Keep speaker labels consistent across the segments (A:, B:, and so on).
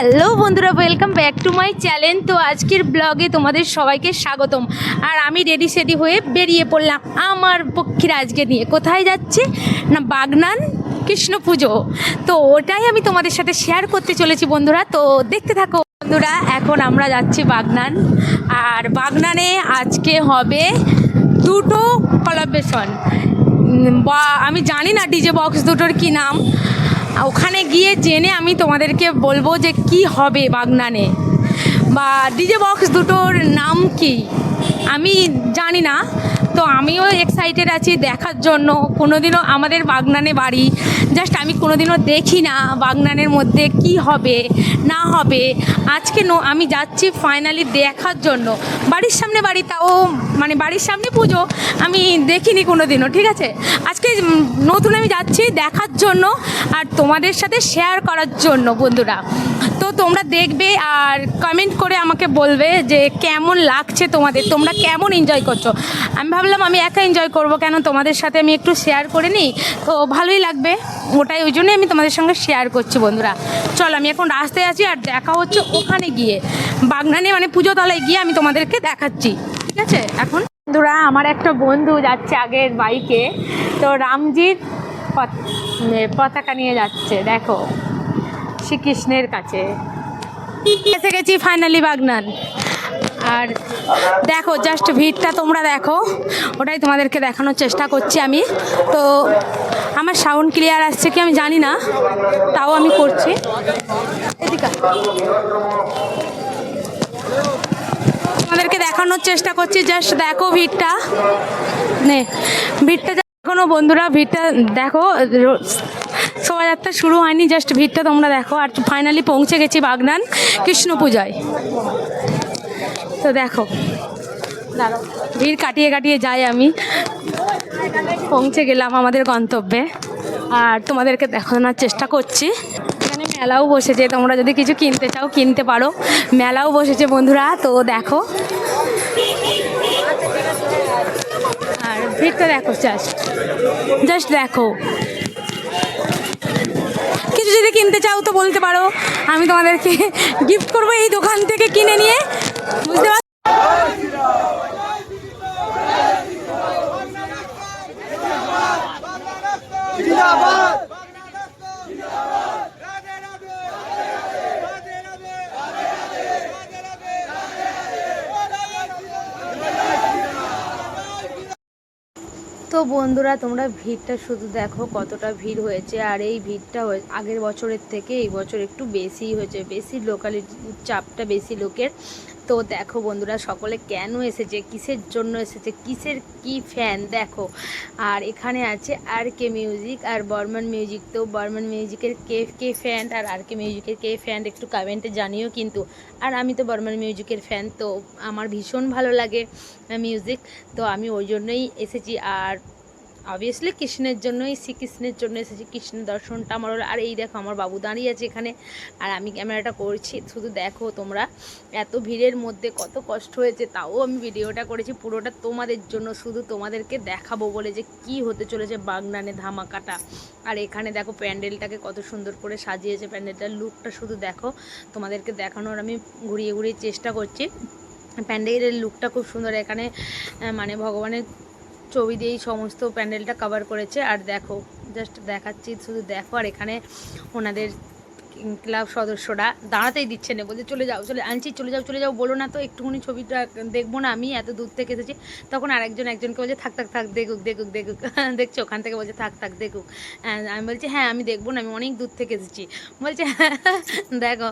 A: Hello বন্ধুরা welcome back to my channel তো আজকের ব্লগে তোমাদের সবাইকে স্বাগতম। আর আমি রেডি সেডি হয়ে বেরিয়ে পড়লাম আমার পক্ষীর আজকে নিয়ে। কোথায় যাচ্ছে? না, বাগনান কৃষ্ণ পুজো। তো ওটাই আমি তোমাদের সাথে শেয়ার করতে চলেছি বন্ধুরা। তো দেখতে থাকো বন্ধুরা, এখন আমরা যাচ্ছি বাগনান। আর বাগনানে আজকে হবে দুটো কলাবেশন বা, আমি জানি না ডিজে বক্স দুটোর কি নাম। ওখানে গিয়ে জেনে আমি তোমাদেরকে বলব যে কি হবে বাগনানে। বা ডিজে বক্স দুটোর নাম কি? আমি জানি না, তো আমিও এক্সাইটেড আছি দেখার জন্য। কোনোদিনও আমাদের বাগনানে বাড়ি। জাস্ট আমি কোনোদিনও দেখি না বাগনানের মধ্যে কি হবে, না হবে। আজকে নো আমি যাচ্ছি ফাইনালি দেখার জন্য। বাড়ির সামনে বাড়ি, তাও মানে বাড়ির সামনে পুজো, আমি দেখিনি কোনোদিনও, ঠিক আছে? আজকে নতুন আমি যাচ্ছি দেখার জন্য আর তোমাদের সাথে শেয়ার করার জন্য, বন্ধুরা। তোমরা দেখবে আর কমেন্ট করে আমাকে বলবে যে কেমন লাগছে তোমাদের, তোমরা কেমন এনজয় করছ। আমি ভাবলাম আমি একা এনজয় করব কেন? তোমাদের সাথে আমি একটু শেয়ার করে নিই। তো ভালোই লাগবে, ওটাই ওই জন্যই আমি তোমাদের সঙ্গে শেয়ার করছি বন্ধুরা। চলো, আমি এখন রাস্তায় আছি আর দেখা হচ্ছে ওখানে গিয়ে। বাগনানে মানে পুজো তলায় গিয়ে আমি তোমাদেরকে দেখাচ্ছি, ঠিক আছে? এখন বন্ধুরা, আমার একটা বন্ধু যাচ্ছে আগের বাইকে তো রামজির পতাকা নিয়ে যাচ্ছে, দেখো। শ্রীকৃষ্ণের কাছে। এসে গেছি ফাইনালি বাগনান। আর দেখো জাস্ট ভিড়টা তোমরা দেখো, ওটাই তোমাদেরকে দেখানোর চেষ্টা করছি আমি। তো আমার সাউন্ড ক্লিয়ার আসছে কি আমি জানি না, তাও আমি করছি। তোমাদেরকে দেখানোর চেষ্টা করছি জাস্ট দেখো ভিড়টা। নে, ভিড়টা এখনও বন্ধুরা, ভিড়টা দেখো শোভাযাত্রা শুরু হয়নি জাস্ট ভিড়টা তোমরা দেখো। আর ফাইনালি পৌঁছে গেছি বাগনান কৃষ্ণ পূজায়। তো দেখো, ভিড় কাটিয়ে কাটিয়ে যাই আমি। পৌঁছে গেলাম আমাদের গন্তব্যে। আর তোমাদেরকে দেখানোর চেষ্টা করছি। এখানে মেলাও বসেছে, তোমরা যদি কিছু কিনতে চাও কিনতে পারো। মেলাও বসেছে বন্ধুরা, তো দেখো। আর ভিড়টা দেখো জাস্ট জাস্ট দেখো। কিছু যদি কিনতে চাও তো বলতে পারো। আমি তোমাদেরকে গিফট করব এই দোকান থেকে কিনে নিয়ে। বুঝতে পারছ? তো বন্ধুরা, তোমরা ভিড়টা শুধু দেখো কতটা ভিড় হয়েছে, আর এই ভিড়টা আগের বছরের থেকে এই বছর একটু বেশি হয়েছে, বেশি লোকালিটি চাপটা বেশি লোকের। তো দেখো বন্ধুরা, সকলে কেন এসেছে? কিসের জন্য এসেছে? কিসের কি ফ্যান দেখো, আর এখানে আছে আর কে মিউজিক আর বর্মান মিউজিক তো বর্মান মিউজিকের কে কে ফ্যান আর আর কে মিউজিকের কে ফ্যান একটু কমেন্টে জানিও কিন্তু। আর আমি তো বর্মান মিউজিকের ফ্যান তো আমার ভীষণ ভালো লাগে মিউজিক তো আমি ওই জন্যই এসেছি। আর অবভিয়াসলি কৃষ্ণের জন্যই, শ্রীকৃষ্ণের জন্য এসেছি। কৃষ্ণ দর্শনটা আমার হলো, আর এই দেখো, আমার বাবু দাঁড়িয়ে আছে এখানে। আর আমি ক্যামেরাটা করছি, শুধু দেখো তোমরা এত ভিড়ের মধ্যে কত কষ্ট হয়েছে, তাও আমি ভিডিওটা করেছি। পুরোটা তোমাদের জন্য, শুধু তোমাদেরকে দেখাবো বলে যে কি হতে চলেছে বাগনানে ধামাকাটা। আর এখানে দেখো প্যান্ডেলটাকে কত সুন্দর করে সাজিয়েছে প্যান্ডেলটার লুকটা, শুধু দেখো তোমাদেরকে দেখানোর আমি ঘুরিয়ে ঘুরিয়ে চেষ্টা করছি। প্যান্ডেলের লুকটা খুব সুন্দর, এখানে মানে ভগবানের ছবি দিয়েই সমস্ত প্যান্ডেলটা কভার করেছে। আর দেখো জাস্ট দেখাচ্ছি, শুধু দেখো। আর এখানে ওনাদের ক্লাব সদস্যরা দাঁড়াতেই দিচ্ছে না, বলছে চলে যাও, চলে, আনছি, চলে যাও চলে যাও, বলো না তো, একটুখানি ছবিটা দেখব না আমি, এত দূর থেকে এসেছি। তখন আরেকজন, একজনকে বলছে, থাক থাক থাক, দেখুক দেখুক দেখুক। দেখছ, ওখান থেকে বলছে, থাক থাক, দেখুক। আমি বলছি হ্যাঁ আমি দেখব না, আমি অনেক দূর থেকে এসেছি। বলছে, দেখো,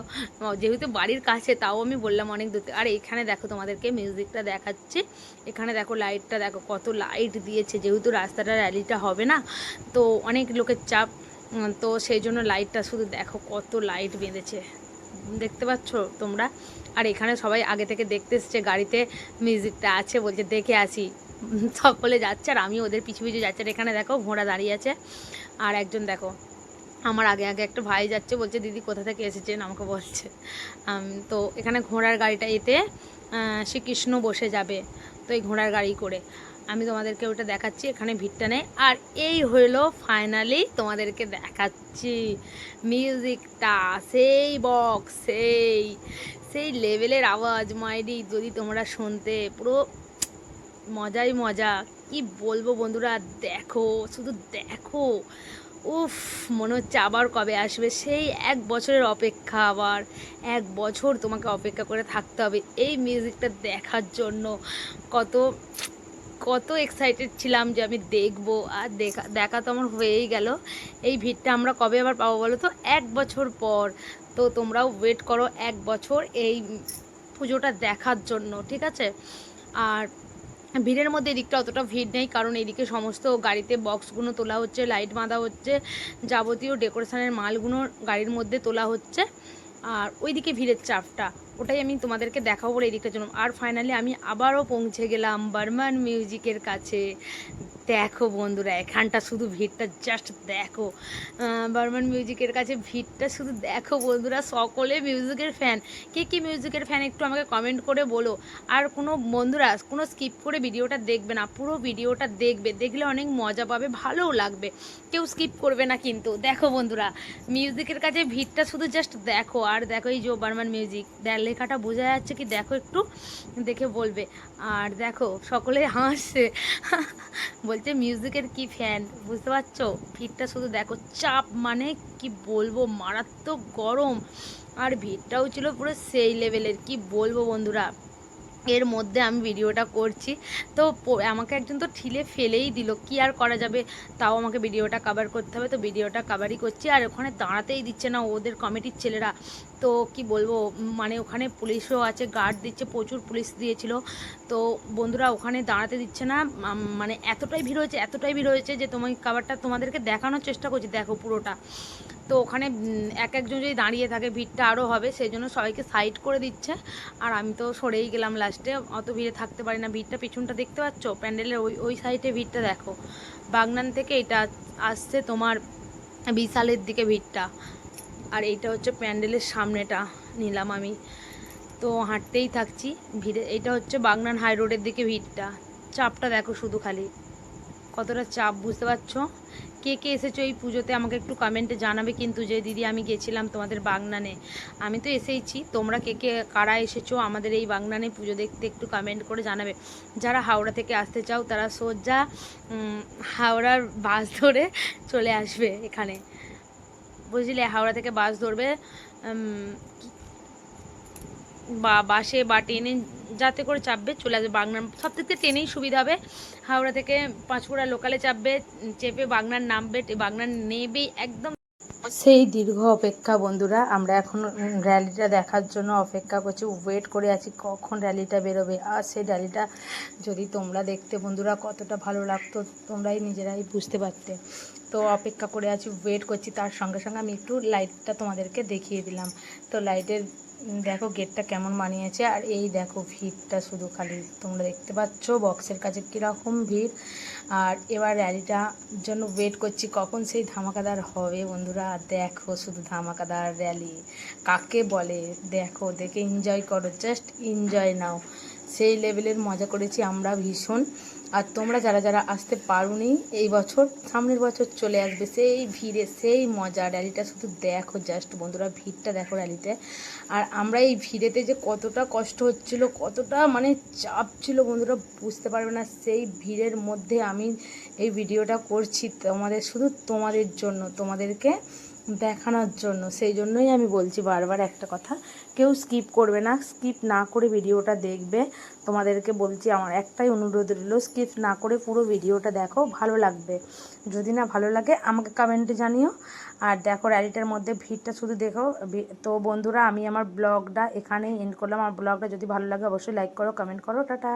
A: যেহেতু বাড়ির কাছে, তাও আমি বললাম অনেক দূর আর এখানে দেখো, তোমাদেরকে মিউজিকটা দেখাচ্ছি। এখানে দেখো, লাইটটা, দেখো, কত লাইট দিয়েছে, যেহেতু রাস্তাটা র্যালিটা হবে না, তো অনেক লোকের চাপ। তো সেই জন্য লাইটটা শুধু দেখো কত লাইট বেঁধেছে। দেখতে পাচ্ছ তোমরা? আর এখানে সবাই আগে থেকে দেখতে এসছে গাড়িতে মিউজিকটা আছে বলছে, দেখে আসি। সকলে যাচ্ছে আর আমি ওদের পিছু পিছু যাচ্ছে। আর এখানে দেখো ঘোড়া দাঁড়িয়ে আছে। আর একজন দেখো, আমার আগে আগে একটা ভাই যাচ্ছে, বলছে, দিদি, কোথা থেকে এসেছেন? আমাকে বলছে। তো এখানে ঘোড়ার গাড়িটা এতে শ্রীকৃষ্ণ বসে যাবে, তো এই ঘোড়ার গাড়ি করে। আমি তোমাদেরকে ওটা দেখাচ্ছি, এখানে ভিড়টা নেই। আর এই হলো ফাইনালি তোমাদেরকে দেখাচ্ছি। মিউজিকটা সেই বক্স সেই সেই লেভেলের আওয়াজ মাইডি যদি তোমরা শুনতে পুরো মজাই মজা। কি বলব বন্ধুরা, দেখো, শুধু দেখো। উফ, মনে হচ্ছে আবার কবে আসবে। সেই এক বছরের অপেক্ষা আবার, এক বছর তোমাকে অপেক্ষা করে থাকতে হবে এই মিউজিকটা দেখার জন্য। কত কত এক্সাইটেড ছিলাম যে আমি দেখব, আর দেখা দেখা তো আমার হয়েই গেল। এই ভিড়টা আমরা কবে আবার পাবো বলো তো? এক বছর পর। তো তোমরাও ওয়েট করো এক বছর এই পুজোটা দেখার জন্য, ঠিক আছে? আর ভিড়ের মধ্যে এদিকটা অতটা ভিড় নেই, কারণ এদিকে সমস্ত গাড়িতে বক্সগুলো তোলা হচ্ছে লাইট বাঁধা হচ্ছে, যাবতীয় ডেকোরেশনের মালগুলো গাড়ির মধ্যে তোলা হচ্ছে। আর ওইদিকে ভিড়ের চাপটা। ওটাই আমি তোমাদেরকে দেখাবো বলে এদিকটার জন্য। আর ফাইনালি আমি আবারও পৌঁছে গেলাম বার্মান মিউজিকের কাছে। দেখো বন্ধুরা, এখানটা শুধু ভিড়টা জাস্ট দেখো। বার্মান মিউজিকের কাছে ভিড়টা শুধু দেখো বন্ধুরা, সকলে মিউজিকের ফ্যান কে কি মিউজিকের ফ্যান একটু আমাকে কমেন্ট করে বলো। আর কোনো বন্ধুরা, কোনো স্কিপ করে ভিডিওটা দেখবে না, পুরো ভিডিওটা দেখবে। দেখলে অনেক মজা পাবে, ভালোও লাগবে। কেউ স্কিপ করবে না কিন্তু। দেখো বন্ধুরা মিউজিকের কাছে ভিড়টা শুধু জাস্ট দেখো। আর দেখো এই যে বার্মান মিউজিক লেখাটা বোঝা যাচ্ছে কি? দেখো একটু, দেখে বলবে। আর দেখো, সকলে হাসছে। বলছে মিউজিকের কি ফ্যান বুঝতে পারছ? ভিড়টা শুধু দেখো, চাপ মানে কি বলব? মারাত্মক গরম। আর ভিড়টাও ছিল পুরো সেই লেভেলের কি বলব বন্ধুরা? এর মধ্যে আমি ভিডিওটা করছি। তো আমাকে একজন তো ঠিলে ফেলেই দিল। কি আর করা যাবে? তাও আমাকে ভিডিওটা কভার করতে হবে। তো ভিডিওটা কভারই করছি। আর ওখানে দাঁড়াতেই দিচ্ছে না ওদের কমিটির ছেলেরা। তো কি বলব মানে ওখানে পুলিশও আছে গার্ড দিচ্ছে, প্রচুর পুলিশ দিয়েছিল। তো বন্ধুরা, ওখানে দাঁড়াতে দিচ্ছে না। মানে এতটাই ভিড় হয়েছে, এতটাই ভিড় হয়েছে যে তোমার কাভারটা তোমাদেরকে দেখানোর চেষ্টা করছি, দেখো পুরোটা। তো ওখানে এক একজন যদি দাঁড়িয়ে থাকে, ভিড়টা আরও হবে, সেই জন্য সবাইকে সাইড করে দিচ্ছে। আর আমি তো সরেই গেলাম লাস্টে অত ভিড়ে থাকতে পারি না। ভিড়টা পিছনটা দেখতে পাচ্ছ? প্যান্ডেলের ওই ওই সাইডে ভিড়টা দেখো। বাগনান থেকে এটা আসছে তোমার বিশালের দিকে ভিড়টা। আর এইটা হচ্ছে প্যান্ডেলের সামনেটা নিলাম আমি। তো হাঁটতেই থাকছি, ভিড়ে, এইটা হচ্ছে বাগনান হাই রোডের দিকে ভিড়টা। চাপটা দেখো শুধু খালি। কতটা চাপ, বুঝতে পারছ? কে কে এসেছ এই পুজোতে আমাকে একটু কমেন্টে জানাবে কিন্তু যে, দিদি, আমি গেছিলাম তোমাদের বাগনানে। আমি তো এসেইছি, তোমরা কে কে, কারা এসেছ আমাদের এই বাগনানে পুজো দেখতে একটু কমেন্ট করে জানাবে। যারা হাওড়া থেকে আসতে চাও, তারা সোজা হাওড়ার বাস ধরে চলে আসবে এখানে। বুঝলে, হাওড়া থেকে বাস ধরবে বা, বাসে বা ট্রেনে যাতে করে চাপবে, চলে আসবে বাগনার সব থেকে ট্রেনেই সুবিধা হবে। হাওড়া থেকে পাঁচকুড়া লোকালে চাপবে, চেপে বাগনার নামবে বাগনার নেবে একদম সেই দীর্ঘ অপেক্ষা, বন্ধুরা। আমরা এখন র্যালিটা দেখার জন্য অপেক্ষা করছি। ওয়েট করে আছি কখন র্যালিটা বেরোবে। আর সেই র্যালিটা যদি তোমরা দেখতে, বন্ধুরা, কতটা ভালো লাগতো, তোমরাই নিজেরাই বুঝতে পারতে। তো অপেক্ষা করে আছি ওয়েট করছি। তার সঙ্গে সঙ্গে আমি একটু লাইটটা তোমাদেরকে দেখিয়ে দিলাম। তো লাইটের দেখো গেটটা কেমন বানিয়েছে, আর এই দেখো ভিড়টা শুধু খালি তোমরা দেখতে পাচ্ছ, বক্সের কাছে কীরকম ভিড়। আর এবার র্যালিটা জন্য ওয়েট করছি, কখন সেই ধামাকাদার হবে বন্ধুরা? দেখো শুধু ধামাকাদার র্যালি কাকে বলে? দেখো, দেখে এনজয় করো জাস্ট এনজয় নাও। সেই লেভেলের মজা করেছি আমরা ভীষণ। আর তোমরা যারা যারা আসতে পারোনি এই বছর, সামনের বছর চলে আসবে। সেই ভিড়ে, সেই মজা র্যালিটা শুধু দেখো জাস্ট বন্ধুরা, ভিড়টা দেখো র্যালিতে আর আমরা এই ভিড়েতে যে কতটা কষ্ট হচ্ছিল, কতটা মানে চাপ ছিল বন্ধুরা, বুঝতে পারবে না। সেই ভিড়ের মধ্যে আমি এই ভিডিওটা করছি তোমাদের, শুধু তোমাদের জন্য, তোমাদেরকে দেখানোর জন্য। সেই জন্যই আমি বলছি বারবার একটা কথা। কেউ স্কিপ করবে না। স্কিপ না করে ভিডিওটা দেখবে। তোমাদেরকে বলছি আমার একটাই অনুরোধ রইল স্কিপ না করে পুরো ভিডিওটা দেখো, ভালো লাগবে। যদি না ভালো লাগে, আমাকে কমেন্টে জানিও। আর দেখো র্যালিটার মধ্যে ভিড়টা শুধু দেখো। তো বন্ধুরা, আমি আমার ব্লগটা এখানেই এন্ড করলাম। আমার ব্লগটা যদি ভালো লাগে, অবশ্যই লাইক করো কমেন্ট করো। টাটা!